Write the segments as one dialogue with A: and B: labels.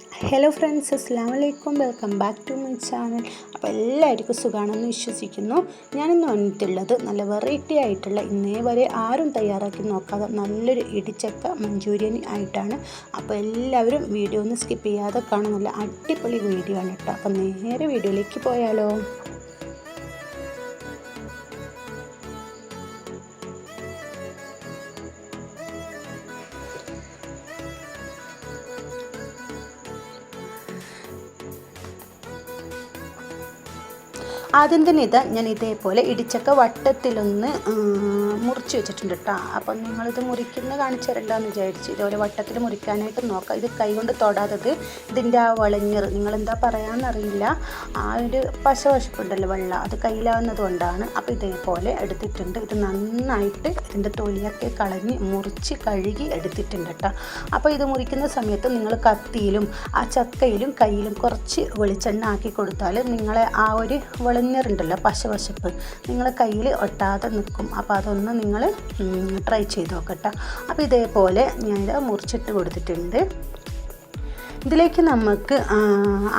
A: Hello friends അസ്സാം വലൈക്കും welcome back to my channel അപ്പോൾ എല്ലാവർക്കും സുഖമാണെന്ന് വിശ്വസിക്കുന്നു. ഞാനിന്ന് വന്നിട്ടുള്ളത് നല്ല വെറൈറ്റി ആയിട്ടുള്ള ഇന്നേ വരെ ആരും തയ്യാറാക്കി നോക്കാതെ നല്ലൊരു ഇടിച്ചക്ക മഞ്ചൂരിയൻ ആയിട്ടാണ്. അപ്പോൾ എല്ലാവരും വീഡിയോ ഒന്ന് സ്കിപ്പ് ചെയ്യാതെ കാണാൻ നല്ല അടിപൊളി വീഡിയോ ആണ് കേട്ടോ. അപ്പോൾ നേരെ വീഡിയോയിലേക്ക് പോയാലോ. ആദ്യം തന്നെ ഇത് ഞാൻ ഇതേപോലെ ഇടിച്ചക്ക വട്ടത്തിലൊന്ന് മുറിച്ച് വെച്ചിട്ടുണ്ട് കേട്ടോ അപ്പം നിങ്ങളിത് മുറിക്കുന്ന കാണിച്ചു തരണ്ടെന്ന് വിചാരിച്ചു ഇതുപോലെ വട്ടത്തിൽ മുറിക്കാനായിട്ട് നോക്കാം. ഇത് കൈകൊണ്ട് തൊടാതത് ഇതിന്റെ ആ വളഞ്ഞറ്. നിങ്ങളെന്താ പറയാമെന്നറിയില്ല ആ ഒരു പശവശപ്പുണ്ടല്ലോ വെള്ളം. അത് കയ്യിലാവുന്നത് കൊണ്ടാണ്. അപ്പോൾ ഇതേപോലെ എടുത്തിട്ടുണ്ട്. ഇത് നന്നായിട്ട് ഇതിന്റെ തൊലിയൊക്കെ കളഞ്ഞ് മുറിച്ച് കഴുകി എടുത്തിട്ടുണ്ട് കേട്ടോ അപ്പോൾ ഇത് മുറിക്കുന്ന സമയത്ത് നിങ്ങൾ കത്തിയിലും ആ ചക്കയിലും കയ്യിലും കുറച്ച് വെളിച്ചെണ്ണ ആക്കി കൊടുത്താൽ നിങ്ങളെ ആ ഒരു വെളിഞ്ഞറുണ്ടല്ലോ പശവശപ്പ് നിങ്ങളെ കയ്യിൽ ഒട്ടാതെ നിൽക്കും അപ്പോൾ അതൊന്ന് നിങ്ങൾ ട്രൈ ചെയ്ത് നോക്കട്ടോ. അപ്പോൾ ഇതേപോലെ ഞാനിത് മുറിച്ചിട്ട് കൊടുത്തിട്ടുണ്ട്. ഇതിലേക്ക് നമുക്ക്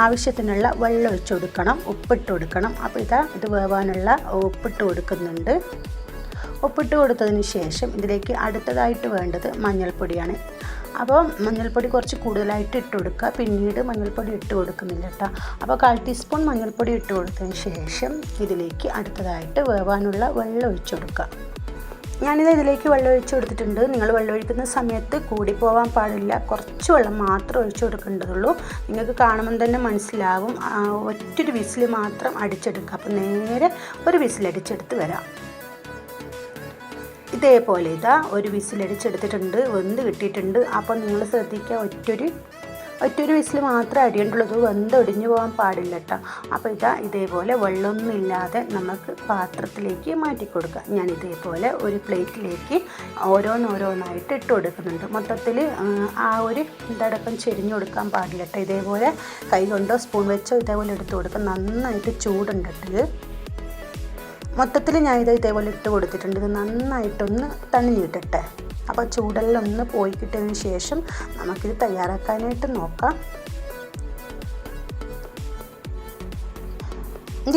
A: ആവശ്യത്തിനുള്ള വെള്ളം ഒഴിച്ചു കൊടുക്കണം. ഉപ്പിട്ട് കൊടുക്കണം. അപ്പോൾ ഇതാ ഇത് വേവാനുള്ള ഉപ്പിട്ട് കൊടുക്കുന്നുണ്ട്. ഉപ്പിട്ട് കൊടുത്തതിന് ശേഷം ഇതിലേക്ക് അടുത്തതായിട്ട് വേണ്ടത് മഞ്ഞൾപ്പൊടിയാണ്. അപ്പോൾ മഞ്ഞൾപ്പൊടി കുറച്ച് കൂടുതലായിട്ട് ഇട്ട് കൊടുക്കുക. പിന്നീട് മഞ്ഞൾപ്പൊടി ഇട്ട് കൊടുക്കുന്നില്ല കേട്ടോ. അപ്പോൾ കാൽ ടീസ്പൂൺ മഞ്ഞൾപ്പൊടി ഇട്ട് കൊടുത്തതിന് ശേഷം ഇതിലേക്ക് അടുത്തതായിട്ട് വേവാനുള്ള വെള്ളം ഒഴിച്ചു കൊടുക്കുക. ഞാനിത് ഇതിലേക്ക് വെള്ളം ഒഴിച്ചു കൊടുത്തിട്ടുണ്ട്. നിങ്ങൾ വെള്ളം ഒഴിക്കുന്ന സമയത്ത് കൂടി പോകാൻ പാടില്ല. കുറച്ച് വെള്ളം മാത്രം ഒഴിച്ചു കൊടുക്കേണ്ടതുള്ളൂ. നിങ്ങൾക്ക് കാണുമ്പോൾ തന്നെ മനസ്സിലാവും. ഒറ്റൊരു വിസിൽ മാത്രം അടിച്ചെടുക്കുക. അപ്പോൾ നേരെ ഒരു വിസിൽ അടിച്ചെടുത്ത് വരാം. ഇതേപോലെ ഇതാ ഒരു വിസിലടിച്ചെടുത്തിട്ടുണ്ട് വെന്ത് കിട്ടിയിട്ടുണ്ട്. അപ്പം നിങ്ങൾ ശ്രദ്ധിക്കുക ഒറ്റൊരു ഒറ്റൊരു വിസിൽ മാത്രമേ അടിയുണ്ടുള്ളൂ വെന്ത് ഒടിഞ്ഞു പോകാൻ പാടില്ല കേട്ടോ. അപ്പോൾ ഇതാ ഇതേപോലെ വെള്ളമൊന്നും ഇല്ലാതെ നമുക്ക് പാത്രത്തിലേക്ക് മാറ്റി കൊടുക്കാം. ഞാൻ ഇതേപോലെ ഒരു പ്ലേറ്റിലേക്ക് ഓരോന്നോരോന്നായിട്ട് ഇട്ട് കൊടുക്കുന്നുണ്ട്. മൊത്തത്തിൽ ആ ഒരു ഇതടക്കം ചെരിഞ്ഞു കൊടുക്കാൻ പാടില്ല കേട്ടോ. ഇതേപോലെ കൈ കൊണ്ടോ സ്പൂൺ വെച്ചോ ഇതേപോലെ എടുത്ത് കൊടുക്കുക നന്നായിട്ട് ചൂടുണ്ടിട്ട് മൊത്തത്തിൽ ഞാൻ ഇത് ഇതേപോലെ ഇട്ട് കൊടുത്തിട്ടുണ്ട്. ഇത് നന്നായിട്ടൊന്ന് തണിഞ്ഞ് അപ്പോൾ ചൂടെല്ലാം ഒന്ന് പോയി കിട്ടിയതിന് ശേഷം നമുക്കിത് തയ്യാറാക്കാനായിട്ട് നോക്കാം.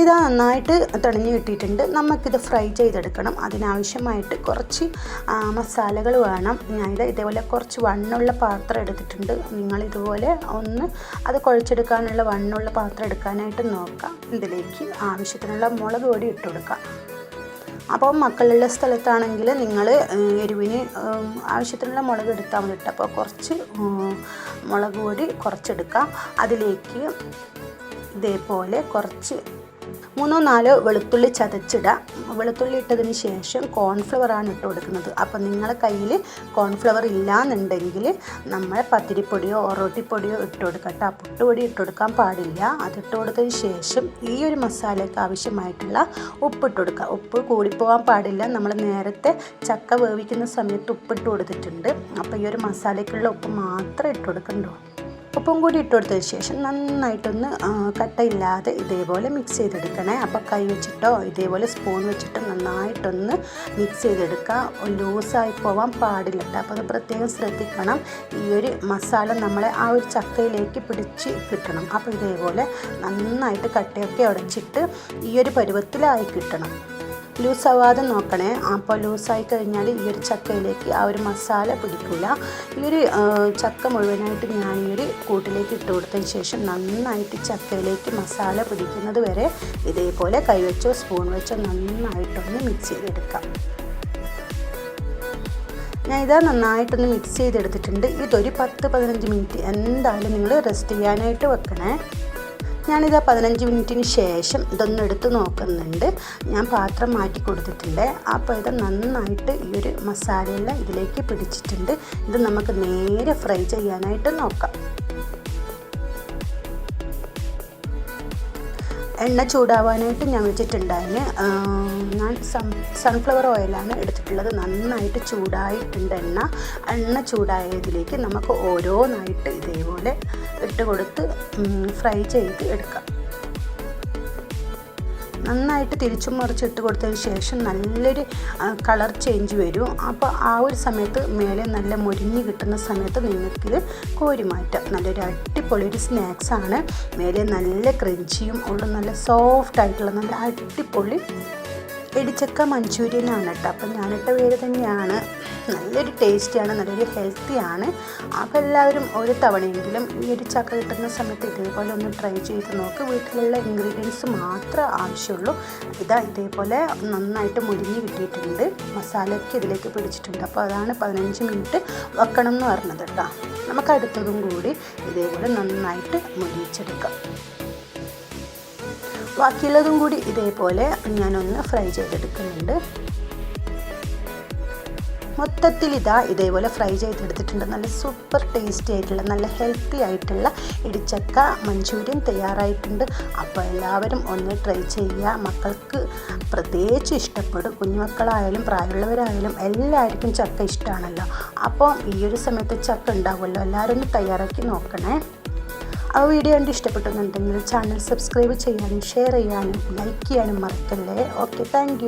A: ഇതാ നന്നായിട്ട് തെളിഞ്ഞ് കിട്ടിയിട്ടുണ്ട്. നമുക്കിത് ഫ്രൈ ചെയ്തെടുക്കണം. അതിനാവശ്യമായിട്ട് കുറച്ച് മസാലകൾ വേണം. ഞാനിത് ഇതേപോലെ കുറച്ച് വണ്ണുള്ള പാത്രം എടുത്തിട്ടുണ്ട്. നിങ്ങളിതുപോലെ ഒന്ന് അത് കുഴച്ചെടുക്കാനുള്ള വണ്ണുള്ള പാത്രം എടുക്കാനായിട്ട് നോക്കാം ഇതിലേക്ക് ആവശ്യത്തിനുള്ള മുളക് പൊടി ഇട്ട് കൊടുക്കാം അപ്പോൾ മക്കളുള്ള സ്ഥലത്താണെങ്കിൽ നിങ്ങൾ എരിവിന് ആവശ്യത്തിനുള്ള മുളക് എടുത്താൽ മതി അപ്പോൾ കുറച്ച് മുളക് പൊടി കുറച്ചെടുക്കാം അതിലേക്ക് ഇതേപോലെ കുറച്ച് മൂന്നോ നാലോ വെളുത്തുള്ളി ചതച്ചിടുക വെളുത്തുള്ളി ഇട്ടതിന് ശേഷം കോൺഫ്ലവറാണ് ഇട്ട് കൊടുക്കുന്നത്. അപ്പോൾ നിങ്ങളെ കയ്യിൽ കോൺഫ്ലവർ ഇല്ലയെന്നുണ്ടെങ്കിൽ നമ്മൾ പത്തിരിപ്പൊടിയോ ഒറോട്ടിപ്പൊടിയോ ഇട്ട് കൊടുക്കട്ടെ. പുട്ടുപൊടി ഇട്ട് കൊടുക്കാൻ പാടില്ല. അതിട്ട് കൊടുത്തതിന് ശേഷം ഈ ഒരു മസാലയ്ക്ക് ആവശ്യമായിട്ടുള്ള ഉപ്പ് ഇട്ട് കൊടുക്കുക. ഉപ്പ് കൂടിപ്പോകാൻ പാടില്ല. നമ്മൾ നേരത്തെ ചക്ക വേവിക്കുന്ന സമയത്ത് ഉപ്പിട്ട് കൊടുത്തിട്ടുണ്ട്. അപ്പോൾ ഈ ഒരു മസാലയ്ക്കുള്ള ഉപ്പ് മാത്രം ഇട്ട് കൊടുക്കണ്ടോ? ഉപ്പും കൂടി ഇട്ട് കൊടുത്തതിന് ശേഷം നന്നായിട്ടൊന്ന് കട്ടയില്ലാതെ ഇതേപോലെ മിക്സ് ചെയ്തെടുക്കണേ. അപ്പോൾ കൈ വെച്ചിട്ടോ ഇതേപോലെ സ്പൂൺ വെച്ചിട്ടോ നന്നായിട്ടൊന്ന് മിക്സ് ചെയ്തെടുക്കുക ലൂസായി പോവാൻ പാടില്ല കേട്ടോ അപ്പോൾ അത് പ്രത്യേകം ശ്രദ്ധിക്കണം. ഈ ഒരു മസാല നമ്മളെ ആ ഒരു ചക്കയിലേക്ക് പിടിച്ച് കിട്ടണം. അപ്പോൾ ഇതേപോലെ നന്നായിട്ട് കട്ടയൊക്കെ ഉടച്ചിട്ട് ഈ ഒരു പരുവത്തിലായി കിട്ടണം. ലൂസാവാതെ നോക്കണേ. അപ്പോൾ ലൂസായി കഴിഞ്ഞാൽ ഈ ഒരു ചക്കയിലേക്ക് ആ ഒരു മസാല പിടിക്കില്ല ഈ ഒരു ചക്ക മുഴുവനായിട്ട് ഞാൻ ഈ ഒരു കൂട്ടിലേക്ക് ഇട്ട് കൊടുത്തതിന് ശേഷം നന്നായിട്ട് ചക്കയിലേക്ക് മസാല പിടിക്കുന്നത് വരെ ഇതേപോലെ കൈവച്ചോ സ്പൂൺ വെച്ചോ നന്നായിട്ടൊന്ന് മിക്സ് ചെയ്തെടുക്കാം. ഞാൻ ഇതാ നന്നായിട്ടൊന്ന് മിക്സ് ചെയ്തെടുത്തിട്ടുണ്ട്. ഇതൊരു പത്ത് പതിനഞ്ച് മിനിറ്റ് എന്തായാലും നിങ്ങൾ റെസ്റ്റ് ചെയ്യാനായിട്ട് വെക്കണേ. ഞാനിത് പതിനഞ്ച് മിനിറ്റിന് ശേഷം ഇതൊന്ന് എടുത്ത് നോക്കുന്നുണ്ട്. ഞാൻ പാത്രം മാറ്റി കൊടുത്തിട്ടുണ്ട്. അപ്പോൾ ഇത് നന്നായിട്ട് ഈ ഒരു മസാലയെല്ലാം ഇതിലേക്ക് പിടിച്ചിട്ടുണ്ട്. ഇത് നമുക്ക് നേരെ ഫ്രൈ ചെയ്യാനായിട്ട് നോക്കാം. എണ്ണ ചൂടാവാനായിട്ട് ഞാൻ വെച്ചിട്ടുണ്ടായിന് ഞാൻ സൺ സൺഫ്ലവർ ഓയിലാണ് എടുത്തിട്ടുള്ളത്. നന്നായിട്ട് ചൂടായിട്ടുണ്ട് എണ്ണ. എണ്ണ ചൂടായതിലേക്ക് നമുക്ക് ഓരോന്നായിട്ട് ഇതേപോലെ ഇട്ട് കൊടുത്ത് ഫ്രൈ ചെയ്ത് എടുക്കാം. നന്നായിട്ട് തിരിച്ചും മറിച്ചിട്ട് കൊടുത്തതിന് ശേഷം നല്ലൊരു കളർ ചേഞ്ച് വരും. അപ്പോൾ ആ ഒരു സമയത്ത് മേലെ നല്ല മുരിഞ്ഞ് കിട്ടുന്ന സമയത്ത് നിങ്ങൾക്കിത് കോരി മാറ്റാം നല്ലൊരു അടിപൊളി അടിപൊളി ഒരു സ്നാക്സാണ് മേലെ നല്ല ക്രഞ്ചിയും ഉള്ള നല്ല സോഫ്റ്റ് ആയിട്ടുള്ള നല്ല അടിപൊളി ഇടിച്ചക്ക മഞ്ചൂരിയനാണ് കേട്ടോ. അപ്പം ഞാനിട്ട പേര് തന്നെയാണ്. നല്ലൊരു ടേസ്റ്റിയാണ് നല്ലൊരു ഹെൽത്തിയാണ്. അപ്പോൾ എല്ലാവരും ഒരു തവണയെങ്കിലും ഈ ഒരു ചക്ക കിട്ടുന്ന സമയത്ത് ഇതേപോലെ ഒന്ന് ട്രൈ ചെയ്ത് നോക്ക്. വീട്ടിലുള്ള ഇൻഗ്രീഡിയൻസ് മാത്രമേ ആവശ്യമുള്ളൂ. ഇതാ ഇതേപോലെ നന്നായിട്ട് മുരിഞ്ഞ് കിട്ടിയിട്ടുണ്ട്. മസാലയ്ക്ക് ഇതിലേക്ക് പിടിച്ചിട്ടുണ്ട്. അപ്പോൾ അതാണ് പതിനഞ്ച് മിനിറ്റ് വെക്കണം എന്ന് പറഞ്ഞത് കേട്ടോ. നമുക്ക് അടുത്തതും കൂടി ഇതേപോലെ നന്നായിട്ട് മുരിച്ചെടുക്കാം ബാക്കിയുള്ളതും കൂടി ഇതേപോലെ ഞാനൊന്ന് ഫ്രൈ ചെയ്തെടുക്കുന്നുണ്ട്. മൊത്തത്തിൽ ഇതാ ഇതേപോലെ ഫ്രൈ ചെയ്തെടുത്തിട്ടുണ്ട്. നല്ല സൂപ്പർ ടേസ്റ്റി ആയിട്ടുള്ള നല്ല ഹെൽത്തി ആയിട്ടുള്ള ഇടിച്ചക്ക മഞ്ചൂരിയൻ തയ്യാറായിട്ടുണ്ട്. അപ്പോൾ എല്ലാവരും ഒന്ന് ട്രൈ ചെയ്യുക. മക്കൾക്ക് പ്രത്യേകിച്ച് ഇഷ്ടപ്പെടും. കുഞ്ഞുമക്കളായാലും പ്രായമുള്ളവരായാലും എല്ലാവർക്കും ചക്ക ഇഷ്ടമാണല്ലോ. അപ്പോൾ ഈ ഒരു സമയത്ത് ചക്ക ഉണ്ടാവുമല്ലോ. എല്ലാവരും ഒന്ന് തയ്യാറാക്കി നോക്കണേ. ആ വീഡിയോ കണ്ട് ഇഷ്ടപ്പെട്ടെന്നുണ്ടെങ്കിൽ ചാനൽ സബ്സ്ക്രൈബ് ചെയ്യാനും ഷെയർ ചെയ്യാനും ലൈക്ക് ചെയ്യാനും മറക്കല്ലേ? Okay thank